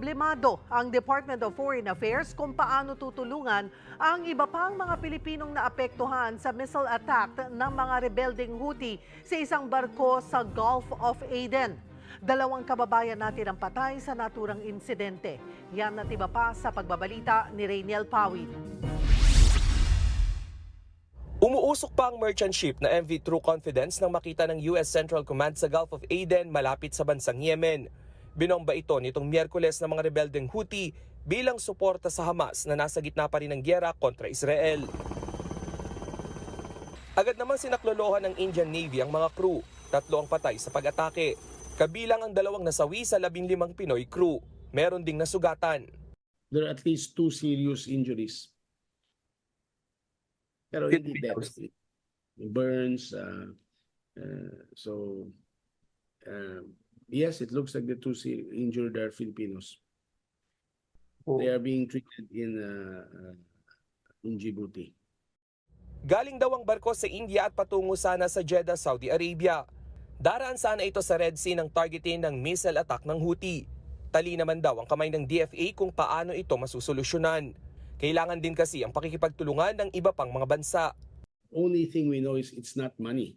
problemado ang Department of Foreign Affairs kung paano tutulungan ang iba pang mga Pilipinong naapektuhan sa missile attack ng mga rebelding Houthi sa isang barko sa Gulf of Aden. Dalawang kababayan natin ang patay sa naturang insidente. Yan at iba pa sa pagbabalita ni Rainiel Pawid. Umuusok pa ang merchant ship na MV True Confidence nang makita ng US Central Command sa Gulf of Aden malapit sa bansang Yemen. Binomba ito nitong Miyerkules ng mga rebeldeng Houthi bilang suporta sa Hamas na nasa gitna pa rin ng gyera kontra Israel. Agad namang sinaklolohan ng Indian Navy ang mga crew. Tatlo ang patay sa pag-atake. Kabilang ang dalawang nasawi sa labing limang Pinoy crew. Meron ding nasugatan. there are at least two serious injuries. Pero hindi death. Burns, uh, uh, so, uh, yes, it looks like the two injured are Filipinos. They are being treated in, uh, uh, in Djibouti. Galing daw ang barko sa India at patungo sana sa Jeddah, Saudi Arabia. Daraan sana ito sa Red Sea ng targetin ng missile attack ng Houthi. Tali naman daw ang kamay ng DFA kung paano ito masusolusyonan. Kailangan din kasi ang pakikipagtulungan ng iba pang mga bansa. Only thing we know is it's not money.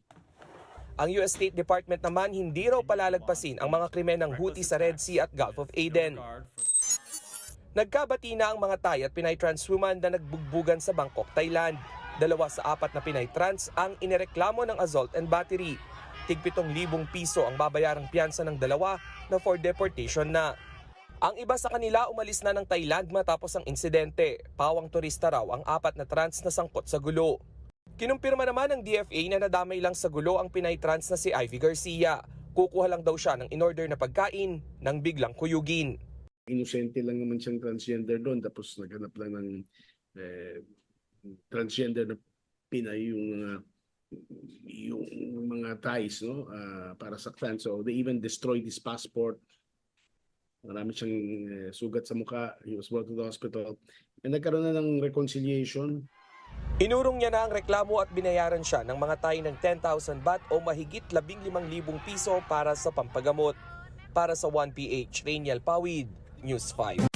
Ang US State Department naman hindi raw palalagpasin ang mga krimen ng Houthi sa Red Sea at Gulf of Aden. Nagkabati na ang mga Thai at Pinay trans woman na nagbugbugan sa Bangkok, Thailand. Dalawa sa apat na Pinay trans ang inireklamo ng assault and battery. Tig 7,000 piso ang babayarang piyansa ng dalawa na for deportation na. Ang iba sa kanila umalis na ng Thailand matapos ang insidente. Pawang turista raw ang apat na trans na sangkot sa gulo. Kinumpirma naman ng DFA na nadamay lang sa gulo ang Pinay trans na si Ivy Garcia. Kukuha lang daw siya ng in-order na pagkain nang biglang kuyugin. Inosente lang naman siyang transgender doon tapos naghanap lang ng eh, transgender na Pinay yung mga yung mga ties no ah, para saktan so they even destroyed his passport. Marami siyang eh, sugat sa mukha. He was brought to the hospital. And nagkaroon na ng reconciliation Inurong niya na ang reklamo at binayaran siya ng mga tayo ng 10,000 baht o mahigit 15,000 piso para sa pampagamot. Para sa 1PH, Rainiel Pawid, News 5.